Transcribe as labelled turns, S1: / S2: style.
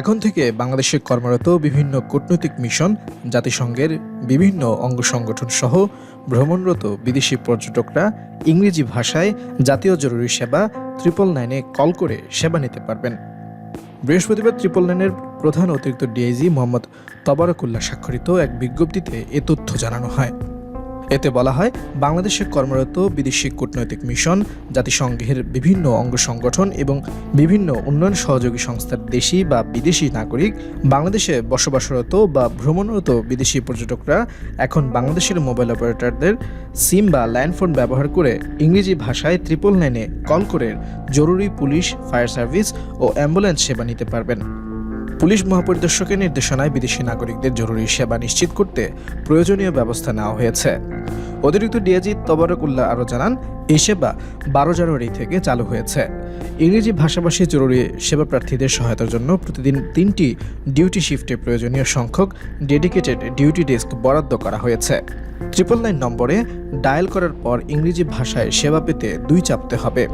S1: এখন থেকে বাংলাদেশে কর্মরত বিভিন্ন কূটনৈতিক মিশন, জাতিসংঘের বিভিন্ন অঙ্গ সংগঠন সহ ভ্রমণরত বিদেশি পর্যটকরা ইংরেজি ভাষায় জাতীয় জরুরি সেবা ট্রিপল নাইনে কল করে সেবা নিতে পারবেন। বৃহস্পতিবার ট্রিপল নাইনের প্রধান অতিরিক্ত ডিআইজি মোহাম্মদ তবারকুল্লাহ স্বাক্ষরিত এক বিজ্ঞপ্তিতে এ তথ্য জানানো হয়। এতে বলা হয়, বাংলাদেশে কর্মরত বিদেশি কূটনৈতিক মিশন, জাতিসংঘের বিভিন্ন অঙ্গ সংগঠন এবং বিভিন্ন উন্নয়ন সহযোগী সংস্থার দেশি বা বিদেশি নাগরিক, বাংলাদেশে বসবাসরত বা ভ্রমণরত বিদেশি পর্যটকরা এখন বাংলাদেশের মোবাইল অপারেটরদের সিম বা ল্যান্ডফোন ব্যবহার করে ইংরেজি ভাষায় ত্রিপল নাইনে কল করে জরুরি পুলিশ, ফায়ার সার্ভিস ও অ্যাম্বুলেন্স সেবা নিতে পারবেন। পুলিশ মহাপরিদর্শকের নির্দেশনায় বিদেশি নাগরিকদের জরুরি সেবা নিশ্চিত করতে প্রয়োজনীয় ব্যবস্থা নেওয়া হয়েছে। অতিরিক্ত ডিআইজি তবরকুল্লাহ আরও জানান, এই সেবা বারো জানুয়ারি থেকে চালু হয়েছে। ইংরেজি ভাষাভাষী জরুরি সেবা প্রার্থীদের সহায়তার জন্য প্রতিদিন তিনটি ডিউটি শিফটে প্রয়োজনীয় সংখ্যক ডেডিকেটেড ডিউটি ডেস্ক বরাদ্দ করা হয়েছে। ট্রিপল নাইন নম্বরে ডায়াল করার পর ইংরেজি ভাষায় সেবা পেতে দুই চাপতে হবে।